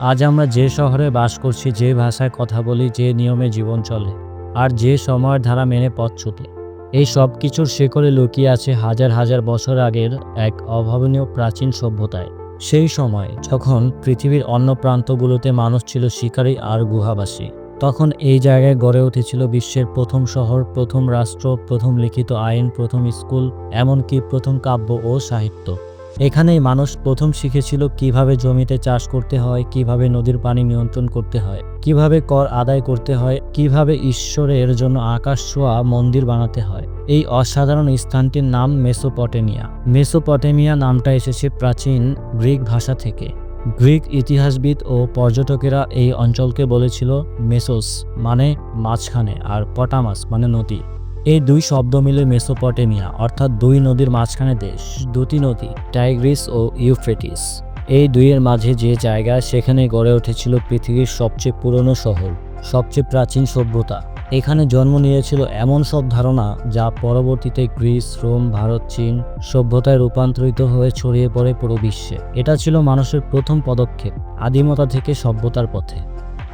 আজ আমরা যে শহরে বাস করছি, যে ভাষায় কথা বলি, যে নিয়মে জীবন চলে, আর যে সময়ের ধারা মেনে পথ ছুটে এই সব কিছুর শেকড়ে লুকিয়ে আছে হাজার হাজার বছর আগের এক অভাবনীয় প্রাচীন সভ্যতায়। সেই সময় যখন পৃথিবীর অন্য প্রান্তগুলোতে মানুষ ছিল শিকারী আর গুহাবাসী, তখন এই জায়গায় গড়ে উঠেছিল বিশ্বের প্রথম শহর, প্রথম রাষ্ট্র, প্রথম লিখিত আইন, প্রথম স্কুল, এমনকি প্রথম কাব্য ও সাহিত্য। এখানেই মানুষ প্রথম শিখেছিল কীভাবে জমিতে চাষ করতে হয়, কীভাবে নদীর পানি নিয়ন্ত্রণ করতে হয়, কীভাবে কর আদায় করতে হয়, কীভাবে ঈশ্বরের জন্য আকাশ ছোঁয়া মন্দির বানাতে হয়। এই অসাধারণ স্থানটির নাম মেসোপটেমিয়া। মেসোপটেমিয়া নামটা এসেছে প্রাচীন গ্রিক ভাষা থেকে। গ্রিক ইতিহাসবিদ ও পর্যটকেরা এই অঞ্চলকে বলেছিল মেসোস মানে মাঝখানে, আর পটামাস মানে নদী। এই দুই শব্দ মিলে মেসোপটেমিয়া, অর্থাৎ দুই নদীর মাঝখানে দেশ, দুটি নদী, টাইগ্রিস ও ইউফ্রেটিস। এই দুইয়ের মাঝে যে জায়গা সেখানে গড়ে উঠেছিল পৃথিবীর সবচেয়ে পুরনো শহর, সবচেয়ে প্রাচীন সভ্যতা। এখানে জন্ম নিয়েছিল এমন সব ধারণা যা পরবর্তীতে গ্রিস, রোম, ভারত, চীন সভ্যতায় রূপান্তরিত হয়ে ছড়িয়ে পড়ে পুরো বিশ্বে। এটা ছিল মানুষের প্রথম পদক্ষেপ, আদিমতা থেকে সভ্যতার পথে।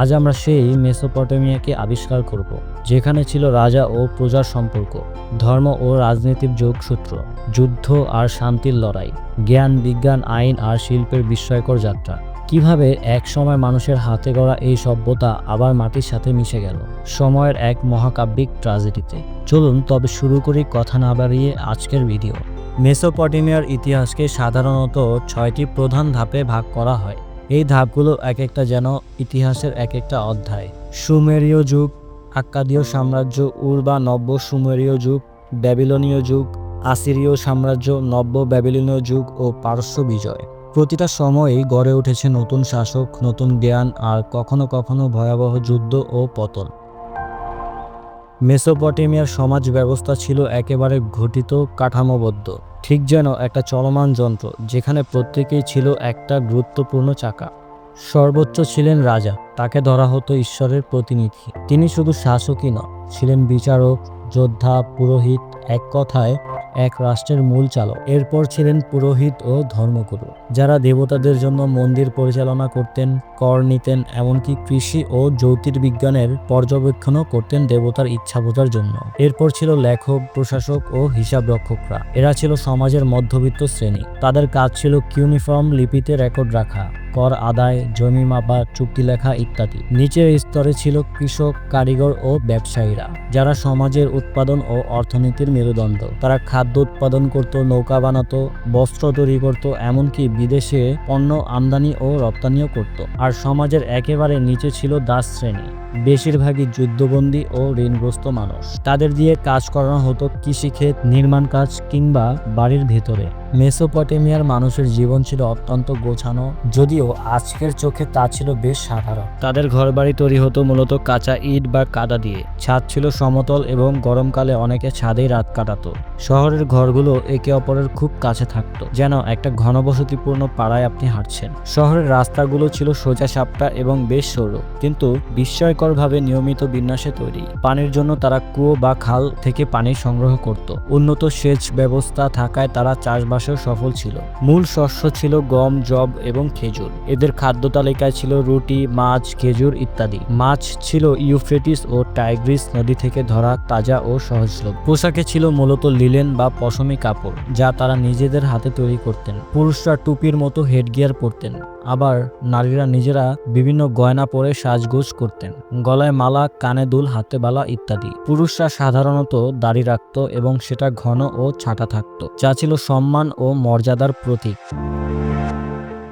আজ আমরা সেই মেসোপটেমিয়াকে আবিষ্কার করব, যেখানে ছিল রাজা ও প্রজার সম্পর্ক, ধর্ম ও রাজনীতির যোগসূত্র, যুদ্ধ আর শান্তির লড়াই, জ্ঞান, বিজ্ঞান, আইন আর শিল্পের বিস্ময়কর যাত্রা। কীভাবে এক সময় মানুষের হাতে গড়া এই সভ্যতা আবার মাটির সাথে মিশে গেল? সময়ের এক মহাকাব্যিক ট্রাজেডিতে চলুন তবে শুরু করি কথা না বাড়িয়ে আজকের ভিডিও। মেসোপটেমিয়ার ইতিহাসকে সাধারণত ছয়টি প্রধান ধাপে ভাগ করা হয়। এই ধাপগুলো এক একটা যেন ইতিহাসের এক একটা অধ্যায়। সুমেরীয় যুগ, আক্কাদীয় সাম্রাজ্য উর্বা নব্য সুমেরীয় যুগ, ব্যাবিলনীয় যুগ, আসিরীয় সাম্রাজ্য নব্য ব্যাবিলনীয় যুগ ও পারস্য বিজয়। প্রতিটা সময়ই গড়ে উঠেছে নতুন শাসক, নতুন জ্ঞান আর কখনো কখনো ভয়াবহ যুদ্ধ ও পতন। মেসোপটেমিয়ার সমাজ ব্যবস্থা ছিল একেবারে ঘটিত কাঠামোবদ্ধ, ঠিক যেন একটা চলমান যন্ত্র, যেখানে প্রত্যেকেই ছিল একটা গুরুত্বপূর্ণ চাকা। সর্বোচ্চ ছিলেন রাজা, তাকে ধরা হতো ঈশ্বরের প্রতিনিধি। তিনি শুধু শাসকই নয় ছিলেন বিচারক, যোদ্ধা, পুরোহিত এক কথায় এক রাষ্ট্রের মূল চালক। এরপর ছিলেন পুরোহিত ও ধর্মগুরু, যারা দেবতাদের জন্য মন্দির পরিচালনা করতেন, কর নিতেন, এমনকি কৃষি ও জ্যোতির্বিজ্ঞানের পর্যবেক্ষণও করতেন দেবতার ইচ্ছা বোঝার জন্য। এরপর ছিল লেখক, প্রশাসক ও হিসাব রক্ষকরা এরা ছিল সমাজের মধ্যবিত্ত শ্রেণি। তাদের কাজ ছিল কিউনিফর্ম লিপিতে রেকর্ড রাখা। কর আদায়, জমি মাপা, চুক্তি লেখা ইত্যাদি। নিচের স্তরে ছিল কৃষক, কারিগর ও ব্যবসায়ীরা, যারা সমাজের উৎপাদন ও অর্থনীতির মেরুদণ্ড। তারা খাদ্য উৎপাদন করত, নৌকা বানাতো, বস্ত্র তৈরি করত, এমনকি বিদেশে পণ্য আমদানি ও রপ্তানিও করত। আর সমাজের একেবারে নিচে ছিল দাস শ্রেণি। বেশিরভাগই যুদ্ধবন্দী ও ঋণগ্রস্ত মানুষ। তাদের দিয়ে কাজ করানো হতো কৃষিক্ষেত, নির্মাণ কাজ কিংবা বাড়ির ভেতরে। মেসোপটেমিয়ার মানুষের জীবন ছিল অত্যন্ত গোছানো, যদিও আজকের চোখে তা ছিল বেশ সাধারণ। তাদের ঘরবাড়ি তৈরি হতো মূলত কাঁচা ইট বা কাদা দিয়ে। ছাদ ছিল সমতল এবং গরমকালে অনেকে ছাদেই রাত কাটাতো। শহরের ঘরগুলো একে অপরের খুব কাছে থাকতো, যেন একটা ঘনবসতিপূর্ণ পাড়ায় আপনি হাঁটছেন। শহরের রাস্তাগুলো ছিল সোজা সাপটা এবং বেশ সরু, কিন্তু বিস্ময়করভাবে নিয়মিত বিন্যাসে তৈরি। পানির জন্য তারা কুয়ো বা খাল থেকে পানি সংগ্রহ করত। উন্নত সেচ ব্যবস্থা থাকায় তারা চাষবাসেও সফল ছিল। মূল শস্য ছিল গম জব এবং খেজুর। এদের খাদ্য তালিকায় ছিল রুটি, মাছ, খেজুর ইত্যাদি। মাছ ছিল ইউফ্রেটিস ও টাইগ্রিস নদী থেকে ধরা তাজা ও সহজলভ্য। পোশাকে ছিল মূলত লিলেন বা পশমি কাপড়, যা তারা নিজেদের হাতে তৈরি করতেন। পুরুষরা টুপির মতো হেডগিয়ার পরতেন। আবার নারীরা নিজেরা বিভিন্ন গয়না পরে সাজগোজ করতেন। গলায় মালা, কানে দুল, হাতে বালা ইত্যাদি। পুরুষরা সাধারণত দাড়ি রাখত এবং সেটা ঘন ও ছাটা থাকত, যা ছিল সম্মান ও মর্যাদার প্রতীক।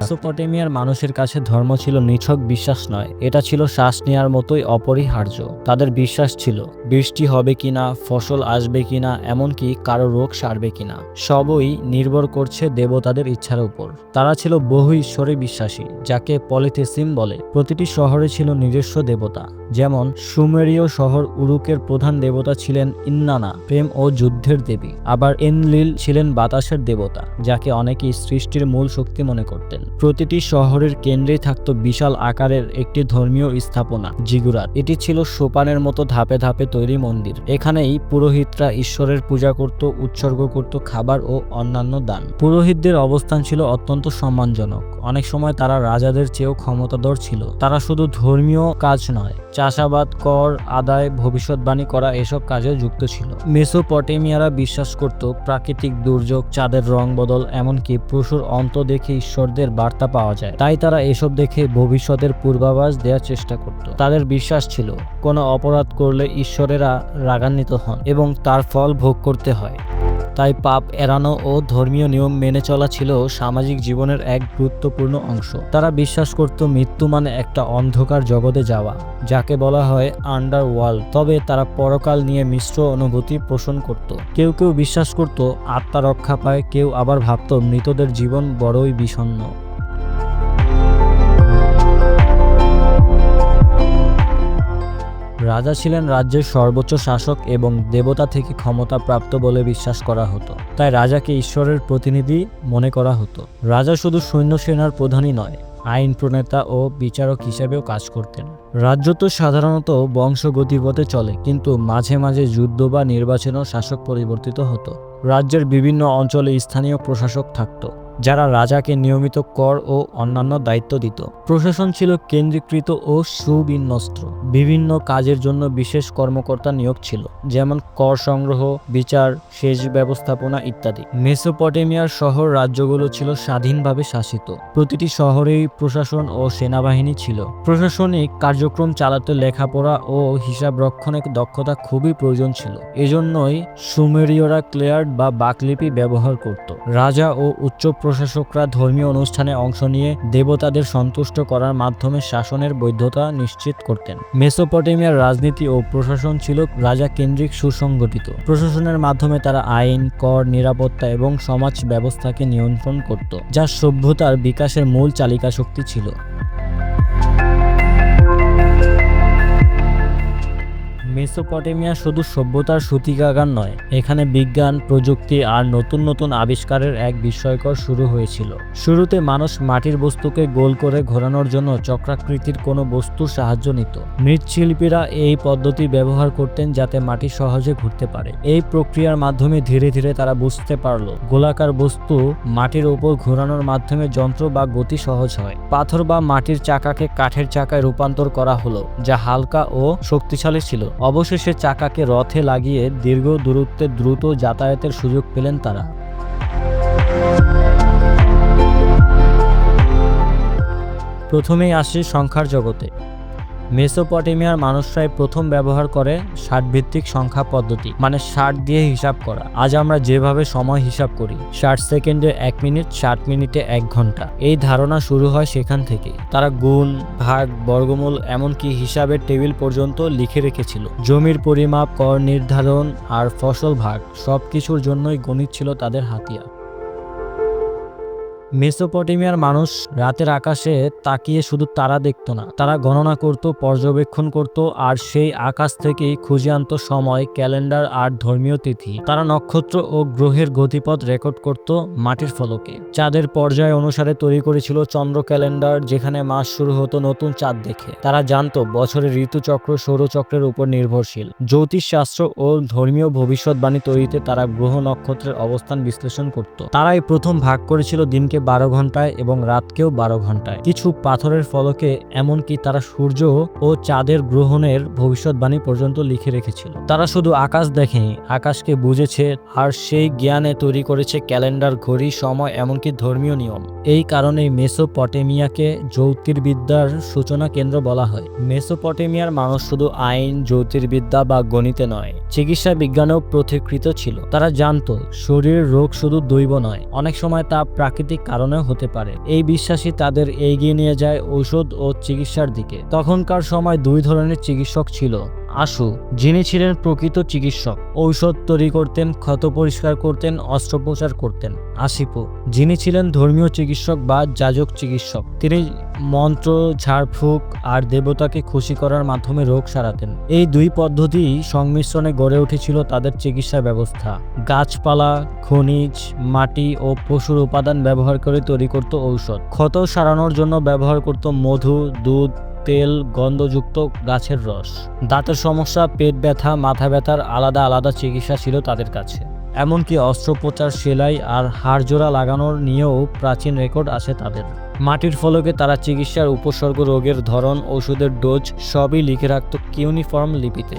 মেসোপটেমিয়ার মানুষের কাছে ধর্ম ছিল নিছক বিশ্বাস নয়। এটা ছিল শ্বাস নেওয়ার মতোই অপরিহার্য। তাদের বিশ্বাস ছিল, বৃষ্টি হবে কিনা, ফসল আসবে কিনা, এমনকি কারও রোগ সারবে কিনা। সবই নির্ভর করছে দেবতাদের ইচ্ছার উপর। তারা ছিল বহু ঈশ্বরে বিশ্বাসী, যাকে পলিথেসিম বলে। প্রতিটি শহরে ছিল নিজস্ব দেবতা। যেমন সুমেরীয় শহর উরুকের প্রধান দেবতা ছিলেন ইন্নানা, প্রেম ও যুদ্ধের দেবী। আবার এনলিল ছিলেন বাতাসের দেবতা, যাকে অনেকেই সৃষ্টির মূল শক্তি মনে করতেন। প্রতিটি শহরের কেন্দ্রেই থাকত বিশাল আকারের একটি ধর্মীয় স্থাপনা, জিগুরাত। এটি ছিল সোপানের মতো ধাপে ধাপে তৈরি মন্দির। এখানেই পুরোহিতরা ঈশ্বরের পূজা করত, উৎসর্গ করত, খাবার ও অন্যান্য দান। পুরোহিতদের অবস্থান ছিল অত্যন্ত সম্মানজনক। অনেক সময় তারা রাজাদের চেয়েও ক্ষমতাধর ছিল। তারা শুধু ধর্মীয় কাজ নয়, চাষাবাদ, কর, আদায়, ভবিষ্যৎবাণী করা এসব কাজে যুক্ত ছিল। মেসোপটেমিয়ারা বিশ্বাস করত, প্রাকৃতিক দুর্যোগ, চাঁদের রং বদল, এমনকি পশুর অন্ত দেখে ঈশ্বরদের বার্তা পাওয়া যায়। তাই তারা এসব দেখে ভবিষ্যতের পূর্বাভাস দেওয়ার চেষ্টা করত। তাদের বিশ্বাস ছিল, কোনো অপরাধ করলে ঈশ্বরেরা রাগান্বিত হন এবং তার ফল ভোগ করতে হয়। তাই পাপ এড়ানো ও ধর্মীয় নিয়ম মেনে চলা ছিল সামাজিক জীবনের এক গুরুত্বপূর্ণ অংশ। তারা বিশ্বাস করত, মৃত্যু মানে একটা অন্ধকার জগতে যাওয়া, যাকে বলা হয় আন্ডার ওয়ার্ল্ড তবে তারা পরকাল নিয়ে মিশ্র অনুভূতি পোষণ করত। কেউ কেউ বিশ্বাস করত, আত্মা রক্ষা পায়, কেউ আবার ভাবত, মৃতদের জীবন বড়ই বিষণ্ণ। রাজা ছিলেন রাজ্যের সর্বোচ্চ শাসক এবং দেবতা থেকে ক্ষমতা প্রাপ্ত বলে বিশ্বাস করা হতো। তাই রাজাকে ঈশ্বরের প্রতিনিধি মনে করা হতো। রাজা শুধু সৈন্য সেনার প্রধানই নয়, আইন প্রণেতা ও বিচারক হিসেবেও কাজ করতেন। রাজ্য তো সাধারণত বংশগতিপথে চলে, কিন্তু মাঝে মাঝে যুদ্ধ বা নির্বাচনেও শাসক পরিবর্তিত হতো। রাজ্যের বিভিন্ন অঞ্চলে স্থানীয় প্রশাসক থাকতো। যারা রাজাকে নিয়মিত কর ও অন্যান্য দায়িত্ব দিত। প্রশাসন ছিল কেন্দ্রীকৃত ও সুবিন্যস্ত। বিভিন্ন কাজের জন্য বিশেষ কর্মকর্তা নিয়োগ ছিল, যেমন কর সংগ্রহ, বিচার, সেচ ব্যবস্থাপনা ইত্যাদি। মেসোপটেমিয়ার শহর রাজ্যগুলো ছিল স্বাধীনভাবে শাসিত। প্রতিটি শহরেই প্রশাসন ও সেনাবাহিনী ছিল। প্রশাসনিক কার্যক্রম চালাতে লেখাপড়া ও হিসাব রক্ষণের দক্ষতা খুবই প্রয়োজন ছিল। এজন্যই সুমেরীয়রা ক্লেয়ার্ড বা বাকলিপি ব্যবহার করত। রাজা ও উচ্চ প্রশাসকরা ধর্মীয় অনুষ্ঠানে অংশ নিয়ে দেবতাদের সন্তুষ্ট করার মাধ্যমে শাসনের বৈধতা নিশ্চিত করতেন। মেসোপটেমিয়ার রাজনীতি ও প্রশাসন ছিল রাজা কেন্দ্রিক সুসংগঠিত। প্রশাসনের মাধ্যমে তারা আইন, কর, নিরাপত্তা এবং সমাজ ব্যবস্থাকে নিয়ন্ত্রণ করত, যা সভ্যতার বিকাশের মূল চালিকা শক্তি ছিল। মেসোপটেমিয়া শুধু সভ্যতার সূতিকাগার নয়, এখানে বিজ্ঞান, প্রযুক্তি আর নতুন নতুন আবিষ্কারের এক বিস্ময়কর শুরু হয়েছিল। শুরুতে মানুষ মাটির বস্তুকে গোল করে ঘোরানোর জন্য চক্রাকৃতির কোনো বস্তুর সাহায্য নিত। মৃৎশিল্পীরা এই পদ্ধতি ব্যবহার করতেন যাতে মাটি সহজে ঘুরতে পারে। এই প্রক্রিয়ার মাধ্যমে ধীরে ধীরে তারা বুঝতে পারল, গোলাকার বস্তু মাটির ওপর ঘোরানোর মাধ্যমে যন্ত্র বা গতি সহজ হয়। পাথর বা মাটির চাকাকে কাঠের চাকায় রূপান্তর করা হলো, যা হালকা ও শক্তিশালী ছিল। অবশেষে চাকাকে রথে লাগিয়ে দীর্ঘ দূরত্বে দ্রুত যাতায়াতের সুযোগ পেলেন তারা। প্রথমেই আসি সংখ্যার জগতে। মেসোপটেমিয়ার মানুষরাই প্রথম ব্যবহার করে ষাট ভিত্তিক সংখ্যা পদ্ধতি মানে ষাট দিয়ে হিসাব করা। আজ আমরা যেভাবে সময় হিসাব করি, ষাট সেকেন্ডে এক মিনিট, ষাট মিনিটে এক ঘণ্টা। এই ধারণা শুরু হয় সেখান থেকে তারা গুণ, ভাগ, বর্গমূল, এমনকি হিসাবের টেবিল পর্যন্ত লিখে রেখেছিল। জমির পরিমাপ, কর নির্ধারণ আর ফসল ভাগ সব কিছুর জন্যই গণিত ছিল তাদের হাতিয়ার। মেসোপটেমিয়ার মানুষ রাতের আকাশে তাকিয়ে শুধু তারা দেখত না। তারা গণনা করত, পর্যবেক্ষণ করত আর সেই আকাশ থেকেই খুঁজে আনতো সময়, ক্যালেন্ডার আর ধর্মীয় তিথি। তারা নক্ষত্র ও গ্রহের গতিপথ রেকর্ড করত মাটির ফলকে। চাঁদের পর্যায় অনুসারে তৈরি করেছিল চন্দ্র ক্যালেন্ডার, যেখানে মাস শুরু হতো নতুন চাঁদ দেখে। তারা জানত, বছরের ঋতুচক্র সৌরচক্রের উপর নির্ভরশীল। জ্যোতিষশাস্ত্র ও ধর্মীয় ভবিষ্যৎবাণী তৈরিতে তারা গ্রহ নক্ষত্রের অবস্থান বিশ্লেষণ করত। তারাই প্রথম ভাগ করেছিল দিনকে বারো ঘন্টায় এবং রাতকেও বারো ঘন্টায় কিছু পাথরের ফলকে এমনকি তারা সূর্য ও চাঁদের গ্রহণের ভবিষ্যৎবাণী পর্যন্ত লিখে রেখেছিল। তারা শুধু আকাশ দেখেনি, আকাশকে বুঝেছে আর সেই জ্ঞানে তৈরি করেছে ক্যালেন্ডার, ঘড়ি, সময়, এমনকি ধর্মীয় নিয়ম। এই কারণেই মেসোপটেমিয়াকে জ্যোতির্বিদ্যার সূচনা কেন্দ্র বলা হয়। মেসোপটেমিয়ার মানুষ শুধু আইন, জ্যোতির্বিদ্যা বা গণিতে নয়, চিকিৎসা বিজ্ঞানেও প্রতিকৃত ছিল। তারা জানতো, শরীরের রোগ শুধু দৈব নয়, অনেক সময় তা প্রাকৃতিক কারণেও হতে পারে। এই বিশ্বাসই তাদের এগিয়ে নিয়ে যায় ঔষধ ও চিকিৎসার দিকে। তখনকার সময় দুই ধরনের চিকিৎসক ছিল। আশু যিনি ছিলেন প্রকৃত চিকিৎসক। ঔষধ তৈরি করতেন, ক্ষত পরিষ্কার করতেন, অস্ত্রোপচার করতেন। আসিপু যিনি ছিলেন ধর্মীয় চিকিৎসক বা যাজক চিকিৎসক। তিনি মন্ত্র, ঝাড়ফুঁক আর দেবতাকে খুশি করার মাধ্যমে রোগ সারাতেন। এই দুই পদ্ধতি সংমিশ্রণে গড়ে উঠেছিল তাদের চিকিৎসা ব্যবস্থা। গাছপালা, খনিজ, মাটি ও পশুর উপাদান ব্যবহার করে তৈরি করত ঔষধ। ক্ষত সারানোর জন্য ব্যবহার করত মধু, দুধ তেল, গন্ধযুক্ত গাছের রস। দাঁতের সমস্যা, পেট ব্যথা, মাথা ব্যথার আলাদা আলাদা চিকিৎসা ছিল তাদের কাছে। এমনকি অস্ত্রোপচার, সেলাই আর হাড়জোড়া লাগানোর নিয়েও প্রাচীন রেকর্ড আছে তাদের। মাটির ফলকে তারা চিকিৎসার উপসর্গ রোগের ধরন, ওষুধের ডোজ সবই লিখে রাখত কিউনিফর্ম লিপিতে।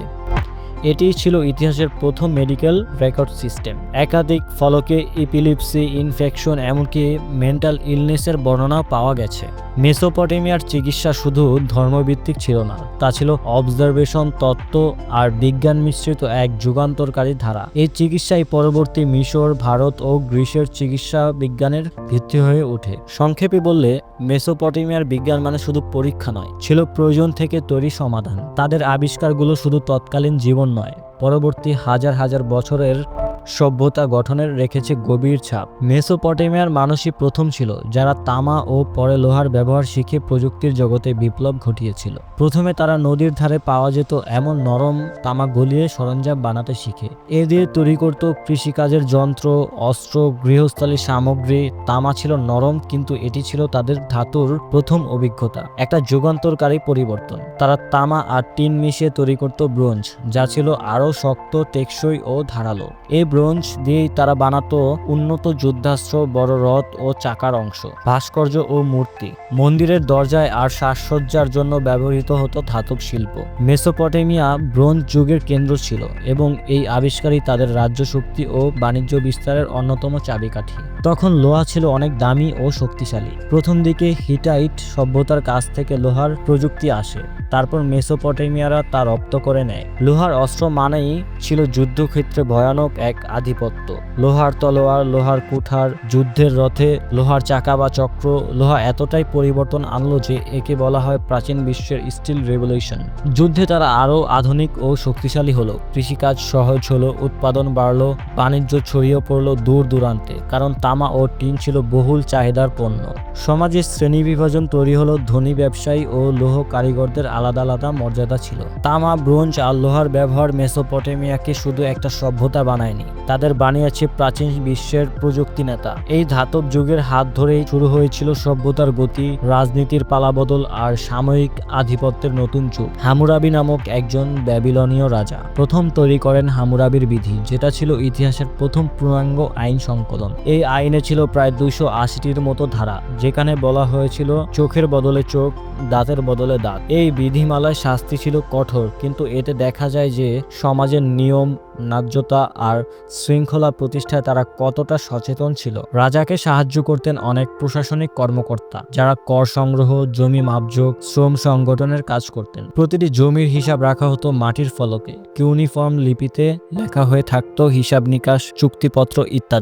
এটিই ছিল ইতিহাসের প্রথম মেডিকেল রেকর্ড সিস্টেম একাধিক ফলকে ইপিলিপসি ইনফেকশন এমনকি মেন্টাল ইলনেসের বর্ণনা পাওয়া গেছে। মেসোপটেমিয়ার চিকিৎসা শুধু ধর্মভিত্তিক ছিল না, তা ছিল অবজারভেশন তত্ত্ব আর বিজ্ঞান মিশ্রিত এক যুগান্তরকারী ধারা। এই চিকিৎসাই পরবর্তী মিশর, ভারত ও গ্রিসের চিকিৎসা বিজ্ঞানের ভিত্তি হয়ে ওঠে। সংক্ষেপে বললে, মেসোপটেমিয়ার বিজ্ঞান মানে শুধু পরীক্ষা নয়, ছিল প্রয়োজন থেকে তৈরি সমাধান। তাদের আবিষ্কারগুলো শুধু তৎকালীন জীবন নয় পরবর্তী হাজার হাজার বছরের সভ্যতা গঠনের রেখেছে গভীর ছাপ। মেসোপটেমিয়ার মানুষই প্রথম ছিল, যারা তামা ও পরে লোহার ব্যবহার শিখে প্রযুক্তির জগতে বিপ্লব ঘটিয়েছিল। প্রথমে তারা নদীর ধারে পাওয়া যেত এমন নরম তামা গলিয়ে সরঞ্জাম বানাতে শিখে। এ দিয়ে তৈরি করত কৃষিকাজের যন্ত্র, অস্ত্র, গৃহস্থালী সামগ্রী। তামা ছিল নরম, কিন্তু এটি ছিল তাদের ধাতুর প্রথম অভিজ্ঞতা। একটা যুগান্তরকারী পরিবর্তন। তারা তামা আর টিন মিশিয়ে তৈরি করত ব্রোঞ্জ, যা ছিল আরও শক্ত, টেকসই ও ধারালো। এই ব্রোঞ্জ দিয়েই তারা বানাতো উন্নত যুদ্ধাস্ত্র, বড় রথ ও চাকার অংশ, ভাস্কর্য ও মূর্তি। মন্দিরের দরজায় আর সাজসজ্জার জন্য ব্যবহৃত হতো ধাতব শিল্প। মেসোপটেমিয়া ব্রোঞ্জ যুগের কেন্দ্র ছিল এবং এই আবিষ্কারই তাদের রাজ্য শক্তি ও বাণিজ্য বিস্তারের অন্যতম চাবিকাঠি। তখন লোহা ছিল অনেক দামি ও শক্তিশালী। প্রথম দিকে হিটাইট সভ্যতার কাছ থেকে লোহার প্রযুক্তি আসে, তারপর মেসোপটেমিয়ারা তা রপ্ত করে নেয়। লোহার অস্ত্র মানেই ছিল যুদ্ধক্ষেত্রে ভয়ানক এক আধিপত্য। লোহার তলোয়ার, লোহার কুঠার, যুদ্ধের রথে, লোহার চাকা বা চক্র, লোহা এতটাই পরিবর্তন আনলো যে একে বলা হয় প্রাচীন বিশ্বের স্টিল রেভলিউশন। যুদ্ধে তারা আরও আধুনিক ও শক্তিশালী হলো। কৃষিকাজ সহজ হলো, উৎপাদন বাড়লো, বাণিজ্য ছড়িয়ে পড়ল দূর দূরান্তে, কারণ তামা ও টিন ছিল বহুল চাহিদার পণ্য। সমাজে শ্রেণি বিভাজন তৈরি হলো ধনী ব্যবসায়ী ও লৌহ কারিগরদের আলাদা আলাদা মর্যাদা ছিল। তামা, ব্রোঞ্জ আর লোহার ব্যবহার মেসোপটেমিয়াকে শুধু একটা সভ্যতা বানায়নি, তাদের বানিয়েছে প্রাচীন বিশ্বের প্রযুক্তি নেতা। এই ধাতব যুগের হাত ধরেই শুরু হয়েছিল সভ্যতার গতি, রাজনীতির পালাবদল আর সাময়িক আধিপত্যের নতুন যুগ। হামুরাবি নামক একজন ব্যাবিলনীয় রাজা প্রথম তৈরি করেন হামুরাবির বিধি, যেটা ছিল ইতিহাসের প্রথম পূর্ণাঙ্গ আইন সংকলন। এই আইনে ছিল প্রায় দুইশো আশিটির মতো ধারা, যেখানে বলা হয়েছিল চোখের বদলে চোখ, দাঁতের বদলে দাঁত। এই বিধিমালায় শাস্তি ছিল কঠোর, কিন্তু এতে দেখা যায় যে সমাজের নিয়ম, ন্যায্যতা আর শৃঙ্খলা প্রতিষ্ঠায় তারা কতটা সচেতন ছিল। রাজাকে সাহায্য করতেন অনেক প্রশাসনিক কর্মকর্তা, যারা কর সংগ্রহ, জমি মাপযোগ শ্রম সংগঠনের কাজ করতেন। প্রতিটি জমির হিসাব রাখা হতো মাটির ফলকে। কিউনিফর্ম লিপিতে লেখা হয়ে থাকতো হিসাব নিকাশ, চুক্তিপত্র ইত্যাদি।